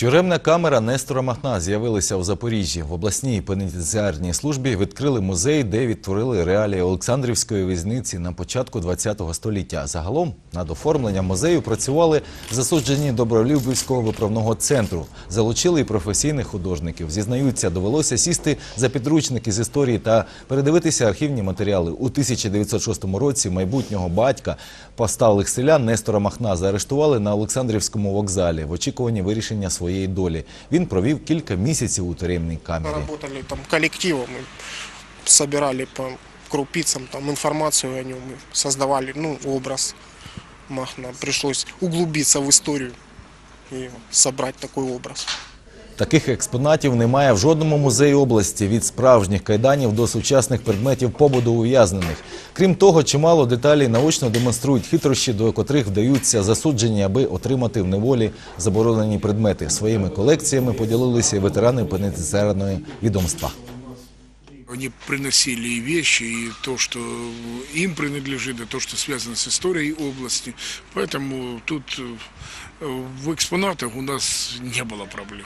Тюремна камера Нестора Махна з'явилася у Запоріжжі. В обласній пенітенціарній службі відкрили музей, де відтворили реалії Олександрівської в'язниці на початку ХХ століття. Загалом над оформленням музею працювали засуджені Добролюбівського виправного центру. Залучили і професійних художників. Зізнаються, довелося сісти за підручники з історії та передивитися архівні матеріали. У 1906 році майбутнього батька посталих селян Нестора Махна заарештували на Олександрівському вокзалі в очікуванні вирішення своєї долі. Він провів кілька місяців у тюремній камері. Работали там колективом, збирали по крупицам там інформацію о ньому, создавали ну, образ Махна. Прийшлось углубитися в історію і зібрати такий образ. Таких експонатів немає в жодному музеї області від справжніх кайданів до сучасних предметів побуду ув'язнених. Крім того, чимало деталей наочно демонструють хитрощі, до котрих вдаються засуджені, аби отримати в неволі заборонені предмети. Своїми колекціями поділилися і ветерани пенітенціарного відомства. Они приносили и вещи, и то, что им принадлежит, и то, что связано с историей области. Поэтому тут э, в экспонатах у нас не было проблем.